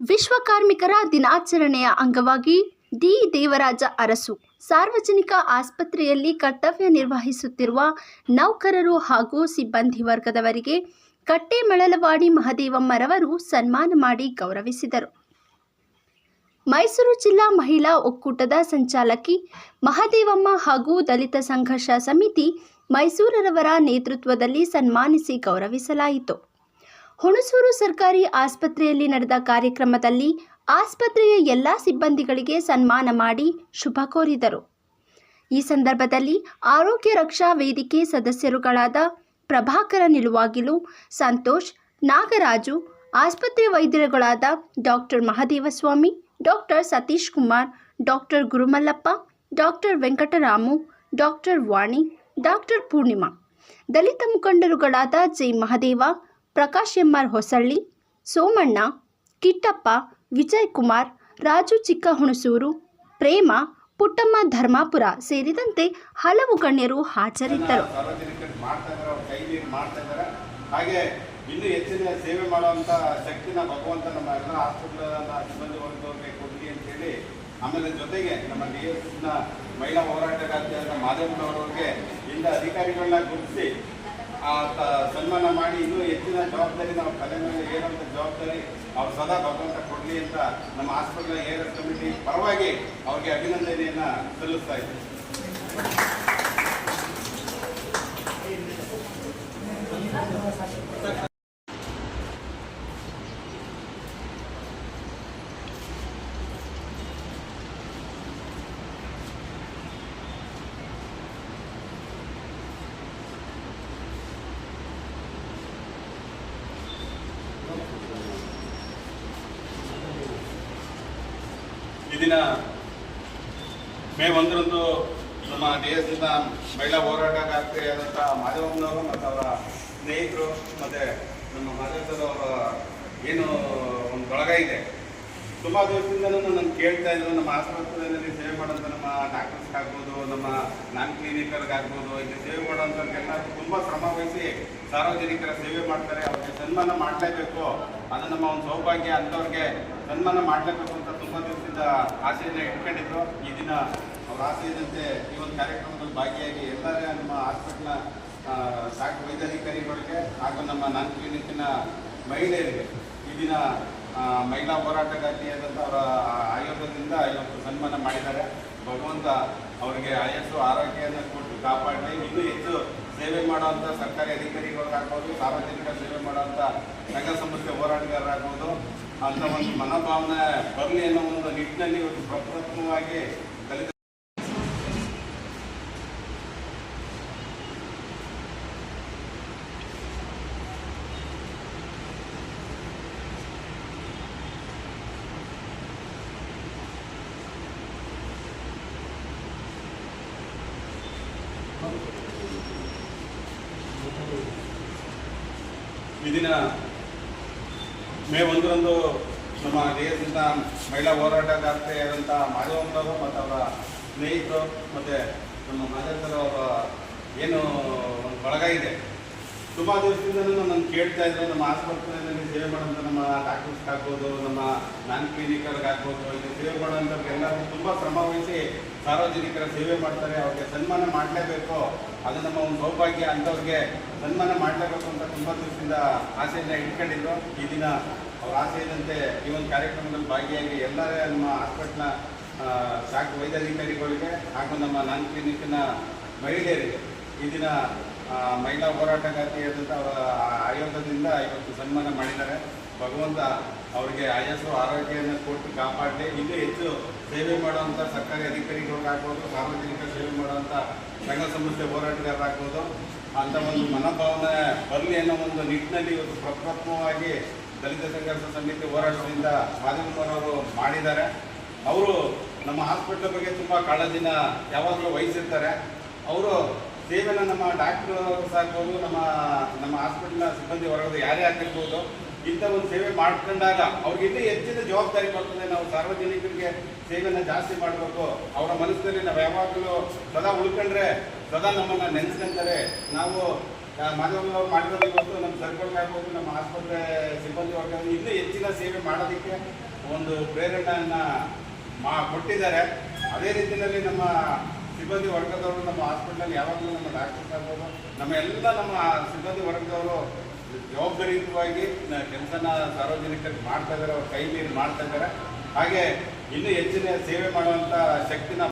ವಿಶ್ವ ಕಾರ್ಮಿಕರ ದಿನಾಚರಣೆಯ ಅಂಗವಾಗಿ ಡಿ. ದೇವರಾಜ ಅರಸು ಸಾರ್ವಜನಿಕ ಆಸ್ಪತ್ರೆಯಲ್ಲಿ ಕರ್ತವ್ಯ ನಿರ್ವಹಿಸುತ್ತಿರುವ ನೌಕರರು ಹಾಗೂ ಸಿಬ್ಬಂದಿ ವರ್ಗದವರಿಗೆ ಕಟ್ಟೆಮಳಲವಾಡಿ ಮಹದೇವಮ್ಮರವರು ಸನ್ಮಾನ ಮಾಡಿ ಗೌರವಿಸಿದರು. ಮೈಸೂರು ಜಿಲ್ಲಾ ಮಹಿಳಾ ಒಕ್ಕೂಟದ ಸಂಚಾಲಕಿ ಮಹದೇವಮ್ಮ ಹಾಗೂ ದಲಿತ ಸಂಘರ್ಷ ಸಮಿತಿ ಮೈಸೂರರವರ ನೇತೃತ್ವದಲ್ಲಿ ಸನ್ಮಾನಿಸಿ ಗೌರವಿಸಲಾಯಿತು. ಹುಣಸೂರು ಸರ್ಕಾರಿ ಆಸ್ಪತ್ರೆಯಲ್ಲಿ ನಡೆದ ಕಾರ್ಯಕ್ರಮದಲ್ಲಿ ಆಸ್ಪತ್ರೆಯ ಎಲ್ಲ ಸಿಬ್ಬಂದಿಗಳಿಗೆ ಸನ್ಮಾನ ಮಾಡಿ ಶುಭ ಕೋರಿದರು. ಈ ಸಂದರ್ಭದಲ್ಲಿ ಆರೋಗ್ಯ ರಕ್ಷಾ ವೇದಿಕೆ ಸದಸ್ಯರುಗಳಾದ ಪ್ರಭಾಕರ ನಿಲುವಾಗಿಲು, ಸಂತೋಷ್, ನಾಗರಾಜು, ಆಸ್ಪತ್ರೆ ವೈದ್ಯರುಗಳಾದ doctor Mahadevaswamy, doctor Satish Kumar doctor Gurumallappa, doctor Venkataramu, doctor Vani, doctor Poornima, Dalit ಮುಖಂಡರುಗಳಾದ Jai Mahadeva Prakash M R Hosalli, Somanna, Kittappa Vijay Kumar Raju Chikka Hunsur ಪ್ರೇಮ, ಪುಟ್ಟಮ್ಮ ಧರ್ಮಾಪುರ ಸೇರಿದಂತೆ ಹಲವು ಗಣ್ಯರು ಹಾಜರಿದ್ದರು. ಹಾಗೆ ಇನ್ನೂ ಹೆಚ್ಚಿನ ಸೇವೆ ಮಾಡುವಂತ ಶಕ್ತಿನ ಭಗವಂತ ನಮ್ಮ ಎಲ್ಲ ಹಾಸ್ಪಿಟಲ್ನ ಸಿಬ್ಬಂದಿ ವರ್ಗದವ್ರಿಗೆ ಕೊಡಲಿ ಅಂತೇಳಿ ಆಮೇಲೆ ಜೊತೆಗೆ ನಮ್ಮ ಡಿ ಎಸ್ನ ಮಹಿಳಾ ಹೋರಾಟಗಾರ್ತಿಯಾದ ಮಾದೇವನವರವ್ರಿಗೆ ಇಂದ ಅಧಿಕಾರಿಗಳನ್ನ ಗುರುತಿಸಿ ಆ ಸನ್ಮಾನ ಮಾಡಿ ಇನ್ನೂ ಹೆಚ್ಚಿನ ಜವಾಬ್ದಾರಿ ನಾವು ತಲೆ ಮೇಲೆ ಜವಾಬ್ದಾರಿ ಅವ್ರು ಸದಾ ಭಗವಂತ ಕೊಡಲಿ ಅಂತ ನಮ್ಮ ಹಾಸ್ಪಿಟಲ್ ಏರ್ ಕಮಿಟಿ ಪರವಾಗಿ ಅವ್ರಿಗೆ ಅಭಿನಂದನೆಯನ್ನು ಸಲ್ಲಿಸ್ತಾ ಇದ್ದೀವಿ ಈ ದಿನ ಮೇ ಒಂದರಂದು ನಮ್ಮ ದೇಶದಿಂದ ಮಹಿಳಾ ಹೋರಾಟಗಾರ್ತಿಯಾದಂಥ ಮಾಧವಮ್ಮನವರು ಮತ್ತು ಅವರ ಸ್ನೇಹಿತರು ಮತ್ತು ನಮ್ಮ ಮಾಧವದವರ ಏನು ಒಂದು ಬಳಗ ಇದೆ. ತುಂಬ ದಿವಸದಿಂದಲೂ ನಾನು ಕೇಳ್ತಾ ಇದ್ರು ನಮ್ಮ ಆಸ್ಪತ್ರೆಯಲ್ಲಿ ಸೇವೆ ಮಾಡೋಂಥ ನಮ್ಮ ಡಾಕ್ಟರ್ಸ್ ಆಗ್ಬೋದು, ನಮ್ಮ ನಾನ್ ಕ್ಲಿನಿಕರ್ಗೆ ಆಗ್ಬೋದು, ಇಲ್ಲಿ ಸೇವೆ ಮಾಡೋಂಥವ್ರಿಗೆಲ್ಲ ತುಂಬ ಶ್ರಮ ವಹಿಸಿ ಸಾರ್ವಜನಿಕರ ಸೇವೆ ಮಾಡ್ತಾರೆ, ಅವ್ರಿಗೆ ಸನ್ಮಾನ ಮಾಡಲೇಬೇಕು. ಅದು ನಮ್ಮ ಒಂದು ಸೌಭಾಗ್ಯ ಅಂಥವ್ರಿಗೆ ಸನ್ಮಾನ ಮಾಡಲೇಬೇಕು ತುಂಬ ಆಸೆಯನ್ನು ಇಟ್ಕೊಂಡಿದ್ರು ಈ ದಿನ ಅವ್ರ ಆಸೆಯಂತೆ ಈ ಒಂದು ಕಾರ್ಯಕ್ರಮದಲ್ಲಿ ಭಾಗಿಯಾಗಿ ಎಲ್ಲರೇ ನಮ್ಮ ಹಾಸ್ಪಿಟ್ಲ್ನ ಸಾಕು ವೈದ್ಯಾಧಿಕಾರಿಗಳಿಗೆ ಹಾಗೂ ನಮ್ಮ ನಾನ್ ಕ್ಲಿನಿಕ್ನ ಮಹಿಳೆಯರಿಗೆ ಈ ದಿನ ಮಹಿಳಾ ಹೋರಾಟಗಾರ್ತಿಯಾದಂಥ ಅವರ ಆಯೋಗದಿಂದ ಇವತ್ತು ಸನ್ಮಾನ ಮಾಡಿದ್ದಾರೆ. ಭಗವಂತ ಅವರಿಗೆ ಆಯಸ್ಸು ಆರೋಗ್ಯವನ್ನು ಕೊಟ್ಟು ಕಾಪಾಡಲಿ. ಇನ್ನೂ ಹೆಚ್ಚು ಸೇವೆ ಮಾಡುವಂಥ ಸರ್ಕಾರಿ ಅಧಿಕಾರಿಗಳಾಗ್ಬೋದು, ಸಾರ್ವಜನಿಕ ಸೇವೆ ಮಾಡುವಂಥ ಸಂಘ ಸಂಸ್ಥೆ ಹೋರಾಟಗಾರರಾಗ್ಬೋದು. ಅಂತ ಒಂದು ಮನೋಭಾವನೆ ಬರಲಿ ಅನ್ನೋ ಒಂದು ನಿಟ್ಟಿನಲ್ಲಿ ಇವತ್ತು ಪ್ರಪ್ರಥಮವಾಗಿ ದಲಿತ ಇದನ್ನ ದಿನ ಮೇ ಒಂದರಂದು ನಮ್ಮ ದೇಶದಿಂದ ಮಹಿಳಾ ಹೋರಾಟಗಾರ್ತೆಯಾದಂಥ ಮಾಧವಮ್ಮನವರು ಮತ್ತು ಅವರ ಸ್ನೇಹಿತರು ಮತ್ತು ನಮ್ಮ ಅವರ ಏನು ಒಂದು ಬಳಗ ಇದೆ ತುಂಬ ದಿವಸದಿಂದ ನಾನು ಕೇಳ್ತಾ ಇದ್ರು, ನಮ್ಮ ಆಸ್ಪತ್ರೆಯಲ್ಲಿ ಸೇವೆ ಮಾಡೋಂಥ ನಮ್ಮ ಡಾಕ್ಟರ್ಸ್ ಆಗ್ಬೋದು, ನಮ್ಮ ನಾನ್ ಕ್ಲಿನಿಕರ್ಗೆ ಆಗ್ಬೋದು, ಇಲ್ಲಿ ಸೇವೆ ಮಾಡೋಂಥವ್ರಿಗೆಲ್ಲರೂ ತುಂಬ ಶ್ರಮ ವಹಿಸಿ ಸಾರ್ವಜನಿಕರ ಸೇವೆ ಮಾಡ್ತಾರೆ. ಅವ್ರಿಗೆ ಸನ್ಮಾನ ಮಾಡಲೇಬೇಕು. ಅದು ನಮ್ಮ ಒಂದು ಸೌಭಾಗ್ಯ ಅಂಥವ್ರಿಗೆ ಸನ್ಮಾನ ಮಾಡಲೇಬೇಕು ಅಂತ ತುಂಬ ದಿವಸದಿಂದ ಆಸೆಯನ್ನ ಇಟ್ಕೊಂಡಿದ್ರು. ಈ ದಿನ ಅವ್ರ ಆಸೆಯಂತೆ ಈ ಒಂದು ಕಾರ್ಯಕ್ರಮದಲ್ಲಿ ಭಾಗಿಯಾಗಿ ಎಲ್ಲರೇ ನಮ್ಮ ಹಾಸ್ಪಿಟ್ಲ್ನ ಸಾಕು ವೈದ್ಯಾಧಿಕಾರಿಗಳಿಗೆ ಹಾಗೂ ನಮ್ಮ ನಾನ್ ಕ್ಲಿನಿಕ್ನ ಮಹಿಳೆಯರಿಗೆ ಈ ದಿನ ಮಹಿಳಾ ಹೋರಾಟಗಾರ್ತಿಯಾದಂಥ ಅವರ ಆಯೋಗದಿಂದ ಇವತ್ತು ಸನ್ಮಾನ ಮಾಡಿದ್ದಾರೆ. ಭಗವಂತ ಅವರಿಗೆ ಆಯಸ್ಸು ಆರೋಗ್ಯವನ್ನು ಕೊಟ್ಟು ಕಾಪಾಡಲಿ. ಇನ್ನೂ ಹೆಚ್ಚು ಸೇವೆ ಮಾಡುವಂಥ ಸರ್ಕಾರಿ ಅಧಿಕಾರಿಗಳಾಗ್ಬೋದು, ಸಾರ್ವಜನಿಕ ಸೇವೆ ಮಾಡುವಂಥ ಸಂಘ ಸಂಸ್ಥೆ ಹೋರಾಟಗಾರರಾಗ್ಬೋದು. ಅಂತ ಒಂದು ಮನೋಭಾವನೆ ಬರಲಿ ಅನ್ನೋ ಒಂದು ನಿಟ್ಟಿನಲ್ಲಿ ಇವತ್ತು ಪ್ರಪ್ರಥಮವಾಗಿ ದಲಿತ ಸಂಘರ್ಷ ಸಮಿತಿ ಹೋರಾಟದಿಂದ ಮಾಧವಮ್ಮನವರು ಮಾಡಿದ್ದಾರೆ. ಅವರು ನಮ್ಮ ಹಾಸ್ಪಿಟ್ಲ್ ಬಗ್ಗೆ ತುಂಬ ಕಾಳಜಿನ ಯಾವಾಗಲೂ ವಹಿಸಿರ್ತಾರೆ. ಅವರು ಸೇವೆನ ನಮ್ಮ ಡಾಕ್ಟರ್ ಸಾಕ್ಬೋದು ನಮ್ಮ ನಮ್ಮ ಹಾಸ್ಪಿಟಲ್ನ ಸಿಬ್ಬಂದಿ ವರ್ಗದ ಯಾರೇ ಆಗಿರ್ಬೋದು ಇಂಥ ಒಂದು ಸೇವೆ ಮಾಡ್ಕೊಂಡಾಗ ಅವ್ರಿಗೆ ಇನ್ನೂ ಹೆಚ್ಚಿನ ಜವಾಬ್ದಾರಿ ಬರ್ತದೆ. ನಾವು ಸಾರ್ವಜನಿಕರಿಗೆ ಸೇವೆನ ಜಾಸ್ತಿ ಮಾಡಬೇಕು. ಅವರ ಮನಸ್ಸಿನಲ್ಲಿ ನಾವು ಯಾವಾಗಲೂ ಸದಾ ಉಳ್ಕೊಂಡ್ರೆ ಸದಾ ನಮ್ಮನ್ನು ನೆನೆಸ್ಕೊಂತಾರೆ. ನಾವು ಮಾಧ್ಯಮದವ್ರು ಮಾಡಿರೋದು ನಮ್ಮ ಸರ್ಕಲ್ ಆಗ್ಬೋದು, ನಮ್ಮ ಆಸ್ಪತ್ರೆ ಸಿಬ್ಬಂದಿ ವರ್ಗ ಇನ್ನೂ ಹೆಚ್ಚಿನ ಸೇವೆ ಮಾಡೋದಕ್ಕೆ ಒಂದು ಪ್ರೇರಣೆಯನ್ನು ಮಾ, ಕೊಟ್ಟಿದ್ದಾರೆ. ಅದೇ ರೀತಿಯಲ್ಲಿ ನಮ್ಮ ಸಿಬ್ಬಂದಿ ವರ್ಗದವರು ನಮ್ಮ ಹಾಸ್ಪಿಟಲ್ ಯಾವಾಗಲೂ ನಮ್ಮ ಡಾಕ್ಟರ್ ಆಗ್ಬೋದು ನಮ್ಮ ಎಲ್ಲ ನಮ್ಮ ಸಿಬ್ಬಂದಿ ವರ್ಗದವರು ಜವಾಬ್ದಾರಿಯುತವಾಗಿ ಕೆಲಸನ ಸಾರ್ವಜನಿಕರಿಗೆ ಮಾಡ್ತಾ ಇದ್ದಾರೆ, ಅವ್ರ ಕೈ ಮೀರಿ ಮಾಡ್ತಾ ಇದ್ದಾರೆ. ಹಾಗೆ ಇನ್ನೂ ಹೆಚ್ಚಿನ ಸೇವೆ ಮಾಡುವಂಥ ಶಕ್ತಿನ